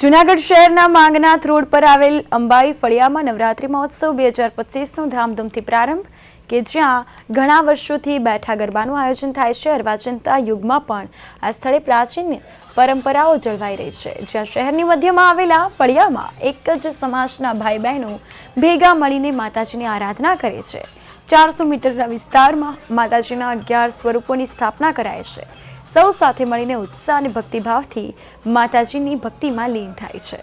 જુનાગઢ શહેરના માંગનાથ રોડ પર આવેલ અંબાઈ ફળિયામાં નવરાત્રિ મહોત્સવ બે હજાર પચીસનો ધામધૂમથી પ્રારંભ, કે જ્યાં ઘણા વર્ષોથી બેઠા ગરબાનું આયોજન થાય છે અર્વાચીનતા યુગમાં પણ આ સ્થળે પ્રાચીન પરંપરાઓ જળવાઈ રહી છે. જ્યાં શહેરની મધ્યમાં આવેલા ફળિયામાં એક જ સમાજના ભાઈ બહેનો ભેગા મળીને માતાજીની આરાધના કરે છે. ચારસો મીટરના વિસ્તારમાં માતાજીના અગિયાર સ્વરૂપોની સ્થાપના કરાય છે. સૌ સાથે મળીને ઉત્સાહ અને ભક્તિભાવથી માતાજીની ભક્તિમાં લીન થાય છે.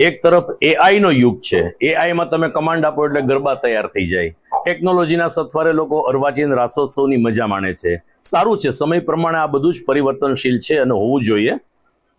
એક તરફ એઆઈ નો યુગ છે. એઆઈ માં તમે કમાન્ડ આપો એટલે ગરબા તૈયાર થઈ જાય. ટેકનોલોજીના સથવારે લોકો અર્વાચીન રાસોત્સવની મજા માણે છે. સારું છે, સમય પ્રમાણે આ બધું જ પરિવર્તનશીલ છે અને હોવું જોઈએ.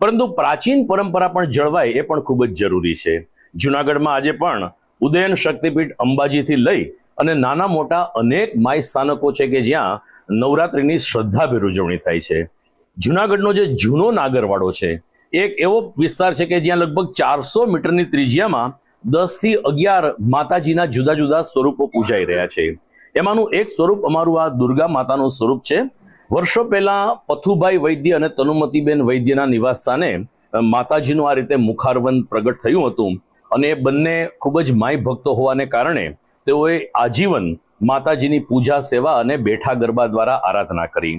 પરંતુ પ્રાચીન પરંપરા પણ જળવાય એ પણ ખૂબ જ જરૂરી છે. જુનાગઢમાં આજે પણ ઉદયન શક્તિપીઠ અંબાજીથી લઈ અને નાના મોટા અનેક માય સ્થાનકો છે કે જ્યાં નવરાત્રિની શ્રદ્ધાભેર ઉજવણી થાય છે. જુનાગઢનો જે જૂનો નાગરવાડો છે એક એવો વિસ્તાર છે કે જ્યાં લગભગ ચારસો મીટરની ત્રિજ્યામાં દસથી અગિયાર માતાજીના જુદા જુદા સ્વરૂપો પૂજાઈ રહ્યા છે. એમાંનું એક સ્વરૂપ અમારું આ દુર્ગા માતાનું સ્વરૂપ છે. વર્ષો પહેલા પથુભાઈ વૈદ્ય અને તનુમતીબેન વૈદ્યના નિવાસસ્થાને સ્થાને માતાજીનું આ રીતે મુખારવન પ્રગટ થયું હતું અને એ બંને ખૂબ જ માય ભક્તો હોવાને કારણે તેઓએ આજીવન માતાજીની પૂજા, સેવા અને બેઠા ગરબા દ્વારા આરાધના કરી.